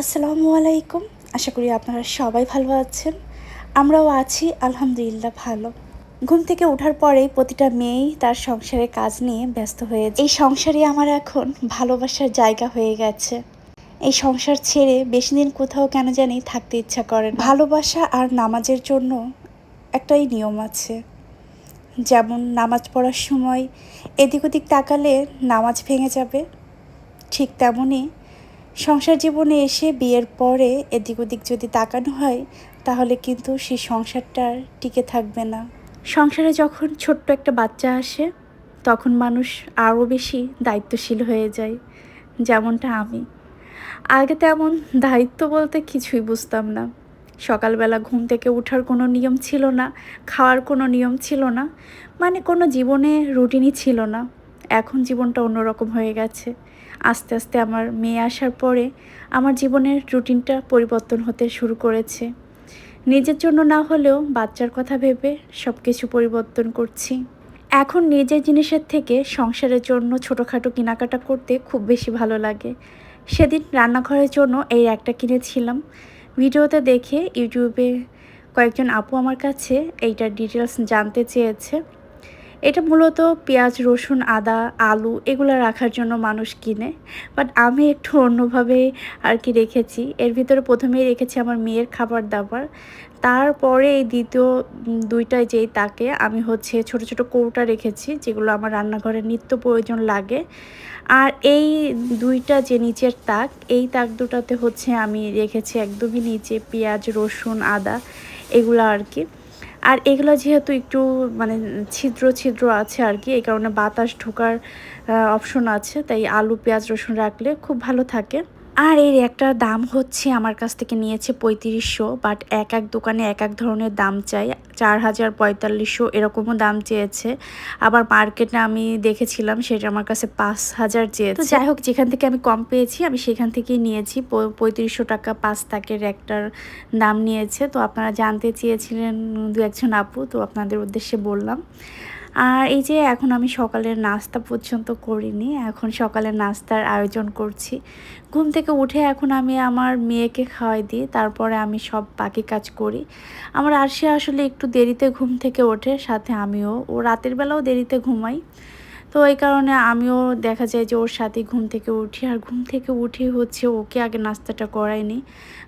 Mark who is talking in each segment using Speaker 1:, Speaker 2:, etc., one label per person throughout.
Speaker 1: আসসালামু আলাইকুম। আশা করি আপনারা সবাই ভালো আছেন। আমরাও আছি, আলহামদুলিল্লাহ ভালো। ঘুম থেকে ওঠার পরেই প্রতিটা মেয়েই তার সংসারে কাজ নিয়ে ব্যস্ত হয়ে এই সংসারে আমার এখন ভালোবাসার জায়গা হয়ে গেছে। এই সংসার ছেড়ে বেশি দিন কোথাও কেন জানি থাকতে ইচ্ছা করে না। ভালোবাসা আর নামাজের জন্য একটাই নিয়ম আছে। যেমন নামাজ পড়ার সময় এদিক ওদিক তাকালে নামাজ ভেঙে যাবে, ঠিক তেমনই সংসার জীবনে এসে বিয়ের পরে এদিক ওদিক যদি তাকানো হয়, তাহলে কিন্তু সেই সংসারটার টিকে থাকবে না। সংসারে যখন ছোট্ট একটা বাচ্চা আসে, তখন মানুষ আরও বেশি দায়িত্বশীল হয়ে যায়, যেমনটা আমি। আগে তেমন দায়িত্ব বলতে কিছুই বুঝতাম না। সকালবেলা ঘুম থেকে ওঠার কোনো নিয়ম ছিল না, খাওয়ার কোনো নিয়ম ছিল না মানে কোনো জীবনে রুটিনই ছিল না। এখন জীবনটা অন্যরকম হয়ে গেছে। আস্তে আস্তে আমার মেয়ে আসার পরে আমার জীবনের রুটিনটা পরিবর্তন হতে শুরু করেছে। নিজের জন্য না হলেও বাচ্চার কথা ভেবে সব কিছু পরিবর্তন করছি। এখন নিজের জিনিসের থেকে সংসারের জন্য ছোটোখাটো কেনাকাটা করতে খুব বেশি ভালো লাগে। সেদিন রান্নাঘরের জন্য এই একটা কিনেছিলাম। ভিডিওতে দেখে ইউটিউবে কয়েকজন আপু আমার কাছে এইটার ডিটেলস জানতে চেয়েছে। এটা মূলত পেঁয়াজ, রসুন, আদা, আলু এগুলো রাখার জন্য মানুষ কিনে। বাট আমি একটু অন্যভাবে আর কি রেখেছি। এর ভিতরে প্রথমেই রেখেছি আমার মেয়ের খাবার দাবার। তারপরে এই দ্বিতীয় দুইটায় যেই তাকে, আমি হচ্ছে ছোট ছোট কৌটা রেখেছি, যেগুলো আমার রান্নাঘরে নিত্য প্রয়োজন লাগে। আর এই দুইটা যে নিচের তাক, এই তাক দুটাতে হচ্ছে আমি রেখেছি একদমই নিচে পেঁয়াজ, রসুন, আদা এগুলো আর কি। আর এগুলো যেহেতু একটু মানে ছিদ্র ছিদ্র আছে আর কি, এই কারণে বাতাস ঢোকার অপশন আছে, তাই আলু, পেঁয়াজ, রসুন রাখলে খুব ভালো থাকে। আর এর একটা দাম হচ্ছে আমার কাছ থেকে নিয়েছে পঁয়ত্রিশশো বাট এক এক দোকানে এক এক ধরনের দাম চাই। চার হাজার পঁয়তাল্লিশশো এরকমও দাম চেয়েছে। আবার মার্কেটে আমি দেখেছিলাম সেটা আমার কাছে পাঁচ হাজার চেয়েছে। যাই হোক, যেখান থেকে আমি কম পেয়েছি, আমি সেখান থেকেই নিয়েছি। পঁয়ত্রিশশো টাকা পাঁচ তাকের একটার দাম নিয়েছে। তো আপনারা জানতে চেয়েছিলেন দু একজন আপু, তো আপনাদের উদ্দেশ্যে বললাম। আর এই যে এখন আমি সকালের নাস্তা পর্যন্ত করিনি, এখন সকালের নাস্তার আয়োজন করছি। ঘুম থেকে উঠে এখন আমি আমার মেয়েকে খাওয়াই দিই, তারপরে আমি সব বাকি কাজ করি। আমার আরশি আসলে একটু দেরিতে ঘুম থেকে ওঠে, সাথে আমিও। ও রাতের বেলাও দেরিতে ঘুমাই। তো এই কারণে আমিও দেখা যায় যে ওর সাথে ঘুম থেকে উঠি, আর ঘুম থেকে উঠি হচ্ছে ওকে আগে নাস্তাটা করাইনি।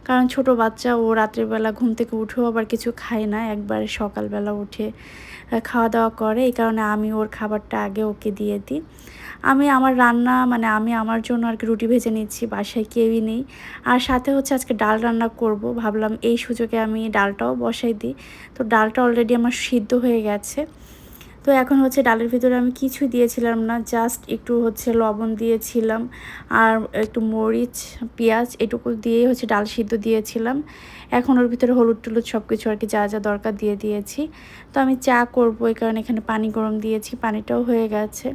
Speaker 1: কারণ ছোট বাচ্চা, ও রাত্রিবেলা ঘুম থেকে উঠেও আবার কিছু খায় না, একবারে সকালবেলা উঠে খাওয়া দাওয়া করে। এই কারণে আমি ওর খাবারটা আগে ওকে দিয়ে দিই। আমি আমার রান্না মানে আমি আমার জন্য আর কি রুটি ভেজে নিচ্ছি, বাসায় কেউই নেই। আর সাথে হচ্ছে আজকে ডাল রান্না করব। ভাবলাম এই সুযোগে আমি ডালটাও বসাই দিই। তো ডালটা অলরেডি আমার সিদ্ধ হয়ে গেছে। তো এখন হচ্ছে ডালের ভিতরে আমি কিছুই দিয়েছিলাম না জাস্ট একটু হচ্ছে লবণ দিয়েছিলাম আর একটু মরিচ, পেঁয়াজ এটুকু দিয়েই হচ্ছে ডাল সিদ্ধ দিয়েছিলাম। এখন ওর ভিতরে হলুদ টুলুদ সব কিছু আর কি যা যা দরকার দিয়ে দিয়েছি। তো আমি চা করব, এই কারণে এখানে পানি গরম দিয়েছি, পানিটাও হয়ে গেছে।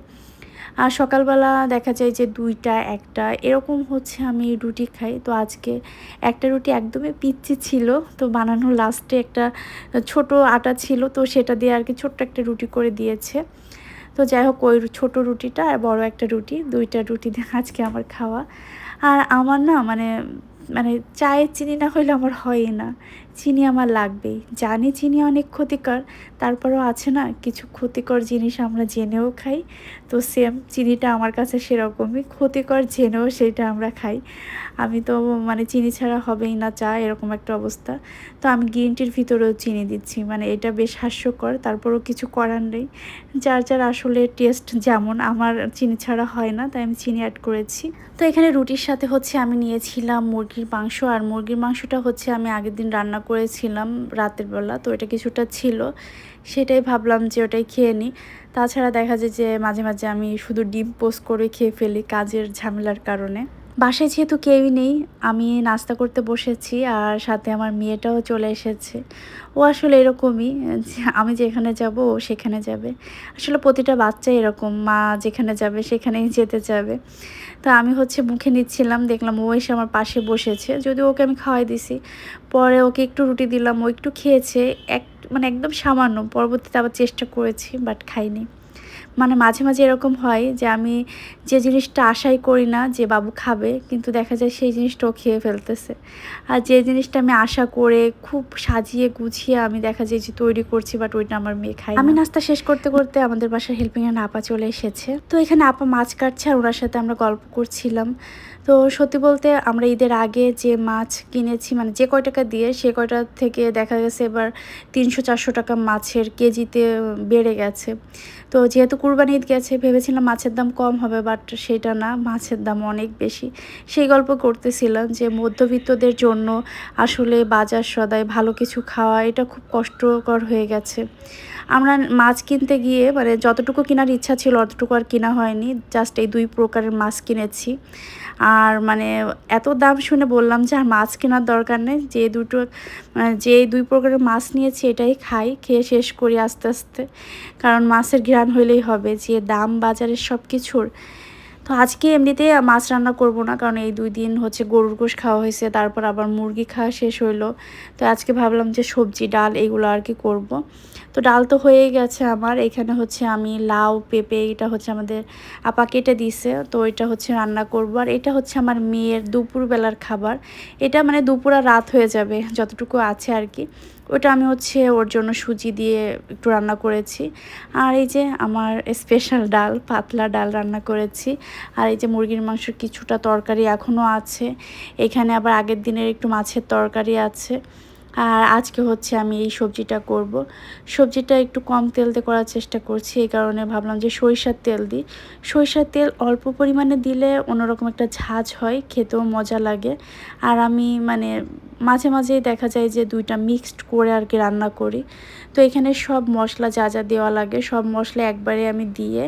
Speaker 1: আর সকালবেলা দেখা যায় যে দুইটা, একটা, এরকম হচ্ছে আমি রুটি খাই। তো আজকে একটা রুটি একদমই পিচ্ছি ছিল, তো বানানোর লাস্টে একটা ছোট আটা ছিল, তো সেটা দিয়ে আর কি ছোট্ট একটা রুটি করে দিয়েছে। তো যাই হোক, ওই ছোটো রুটিটা আর বড় একটা রুটি, দুইটা রুটি দিয়ে আজকে আমার খাওয়া। আর আমার না মানে মানে চায়ের চিনি না হলে আমার হয়ই না। চিনি আমার লাগবেই। জানি চিনি অনেক ক্ষতিকর, তারপরেও আছে না কিছু ক্ষতিকর জিনিস আমরা জেনেও খাই। তো সেম চিনিটা আমার কাছে সেরকমই। ক্ষতিকর জেনেও সেটা আমরা খাই। আমি তো মানে চিনি ছাড়া হবেই না চা, এরকম একটা অবস্থা। তো আমি গ্রিন টির ভিতরেও চিনি দিচ্ছি। মানে এটা বেশ হাস্যকর, তারপরেও কিছু করার নেই। যার যার আসলে টেস্ট যেমন আমার চিনি ছাড়া হয় না, তাই আমি চিনি অ্যাড করেছি। তো এখানে রুটির সাথে হচ্ছে আমি নিয়েছিলাম মুরগির মাংস। আর মুরগির মাংসটা হচ্ছে আমি আগের দিন রান্না করেছিলাম রাতের বেলা, তো এটা কিছুটা ছিল। সেটাই ভাবলাম যে ওটাই খেয়ে নিই। তাছাড়া দেখা যায় যে মাঝে মাঝে আমি শুধু ডিম পোস্ট করে খেয়ে ফেলি কাজের ঝামেলার কারণে। বাসায় যেহেতু কেউই নেই, আমি নাস্তা করতে বসেছি আর সাথে আমার মেয়েটাও চলে এসেছে। ও আসলে এরকমই আমি যেখানে যাব ও সেখানে যাবে। আসলে প্রতিটা বাচ্চা এরকম, মা যেখানে যাবে সেখানেই যেতে যাবে তা আমি হচ্ছে মুখে নিচ্ছিলাম, দেখলাম ও এসে আমার পাশে বসেছে। যদি ওকে আমি খাওয়াই দিছি, পরে ওকে একটু রুটি দিলাম, ও একটু খেয়েছে, এক মানে একদম সামান্য, পরবর্তীতে আবার চেষ্টা করেছি, বাট খাইনি। মানে মাঝে মাঝে এরকম হয় যে আমি যে জিনিসটা আশাই করি না যে বাবু খাবে, কিন্তু দেখা যায় সেই জিনিসটাও খেয়ে ফেলতেছে। আর যে জিনিসটা আমি আশা করে খুব সাজিয়ে গুছিয়ে আমি দেখা যায় যে তৈরি করছি বাট ওইটা আমার মেয়ে খায় আমি নাস্তা শেষ করতে করতে আমাদের বাসার হেল্পিং হ্যান্ড আপা চলে এসেছে। তো এখানে আপা মাছ কাটছে আর ওনার সাথে আমরা গল্প করছিলাম। তো সত্যি বলতে আমরা ঈদের আগে যে মাছ কিনেছি মানে যে কয় টাকা দিয়ে সে কয়টা থেকে দেখা গেছে এবার তিনশো চারশো টাকা মাছের কেজিতে বেড়ে গেছে। তো যেহেতু কুরবানি ঈদ গেছে, ভেবেছিলাম মাছের দাম কম হবে বাট সেটা না, মাছের দাম অনেক বেশি। সেই গল্প করতেছিলাম যে মধ্যবিত্তদের জন্য আসলে বাজার সদায় ভালো কিছু খাওয়া, এটা খুব কষ্টকর হয়ে গেছে। আমরা মাছ কিনতে গিয়ে মানে যতটুকু কেনার ইচ্ছা ছিল অতটুকু আর কেনা হয়নি জাস্ট এই দুই প্রকারের মাছ কিনেছি। আর মানে এত দাম শুনে বললাম যে আর মাছ কেনার দরকার নেই, যে দুটো মানে যে দুই প্রকারের মাছ নিয়েছি এটাই খাই, খেয়ে শেষ করি আস্তে আস্তে। কারণ মাছের ঘ্রাণ হইলেই হবে, যে দাম, বাজারের সব কিছুর। তো আজকে এমনিতে মাছ রান্না করব না, কারণ এই দুই দিন হচ্ছে গরুর গোশ খাওয়া হয়েছে, তারপর আবার মুরগি খাওয়া শেষ হইল। তো আজকে ভাবলাম যে সবজি, ডাল, এগুলো আর কি করব। তো ডাল তো হয়েই গেছে আমার। এখানে হচ্ছে আমি লাউ, পেঁপে এটা হচ্ছে আমাদের আপা কেটে দিছে। তো এটা হচ্ছে রান্না করব। আর এটা হচ্ছে আমার মেয়ের দুপুরবেলার খাবার। এটা মানে দুপুর আর রাত হয়ে যাবে যতটুকু আছে আর কি। ওটা আমি হচ্ছে ওর জন্য সুজি দিয়ে একটু রান্না করেছি। আর এই যে আমার স্পেশাল ডাল, পাতলা ডাল রান্না করেছি। আর এই যে মুরগির মাংসের কিছুটা তরকারি এখনও আছে। এখানে আবার আগের দিনের একটু মাছের তরকারি আছে। আর আজকে হচ্ছে আমি এই সবজিটা করব। সবজিটা একটু কম তেল দিয়ে করার চেষ্টা করছি, এই কারণে ভাবলাম যে সরিষার তেল দিই। সরিষার তেল অল্প পরিমাণে দিলে অন্যরকম একটা ঝাঁজ হয়, খেতেও মজা লাগে। আর আমি মানে মাঝে মাঝেই দেখা যায় যে দুইটা মিক্সড করে আর কি রান্না করি। তো এখানে সব মশলা যা যা দেওয়া লাগে, সব মশলা একবারে আমি দিয়ে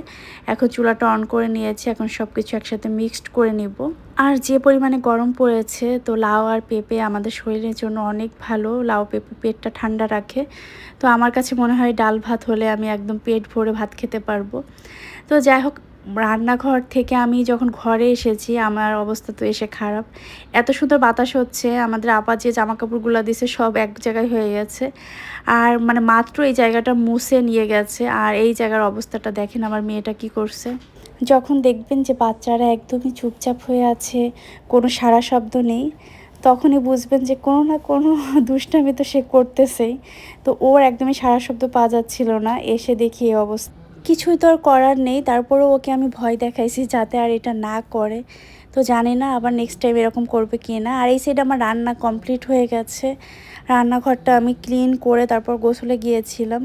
Speaker 1: এখন চুলাটা অন করে নিয়েছি, এখন সব কিছু একসাথে মিক্সড করে নিব। আর যে পরিমাণে গরম পড়েছে, তো লাউ আর পেঁপে আমাদের শরীরের জন্য অনেক ভালো। লাউ, পেঁপে পেটটা ঠান্ডা রাখে। তো আমার কাছে মনে হয় ডাল ভাত হলে আমি একদম পেট ভরে ভাত খেতে পারব। তো যাই হোক, রান্নাঘর থেকে আমি যখন ঘরে এসেছি, আমার অবস্থা তো এসে খারাপ। এত সুন্দর বাতাস হচ্ছে, আমাদের আপা যে জামা কাপড়গুলো দিছে সব এক জায়গায় হয়ে গেছে। আর মানে মাত্র এই জায়গাটা মুছে নিয়ে গেছে, আর এই জায়গার অবস্থাটা দেখেন আমার মেয়েটা কি করছে। যখন দেখবেন যে বাচ্চারা একদমই চুপচাপ হয়ে আছে, কোনো সারা শব্দ নেই, তখনই বুঝবেন যে কোনো না কোনো দুষ্টামি তো সে করতেছেই। তো ওর একদমই সারা শব্দ পাওয়া যাচ্ছিল না, এসে দেখি এই অবস্থা। কিছুই তো আর করার নেই, তারপরেও ওকে আমি ভয় দেখাইছি যাতে আর এটা না করে। তো জানি না আবার নেক্সট টাইম এরকম করবে কি না। আর এই সাইড আমার রান্না কমপ্লিট হয়ে গেছে। রান্নাঘরটা আমি ক্লিন করে তারপর গোসলে গিয়েছিলাম।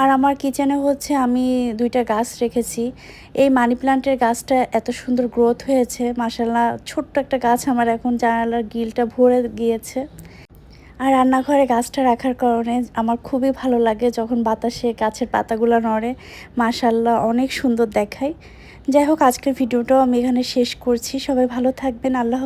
Speaker 1: আর আমার কিচেনে হচ্ছে আমি দুইটা গাছ রেখেছি। এই মানি প্লান্টের গাছটা এত সুন্দর গ্রোথ হয়েছে। মাসাল্লাহ ছোট্ট একটা গাছ আমার এখন জানালার গিলটা ভরে গিয়েছে। আর রান্নাঘরে গাছটা রাখার কারণে আমার খুবই ভালো লাগে যখন বাতাসে গাছের পাতাগুলো নড়ে। মাশাল্লাহ অনেক সুন্দর দেখায়। যাই হোক আজকের ভিডিওটাও আমি এখানে শেষ করছি সবাই ভালো থাকবেন আল্লাহ।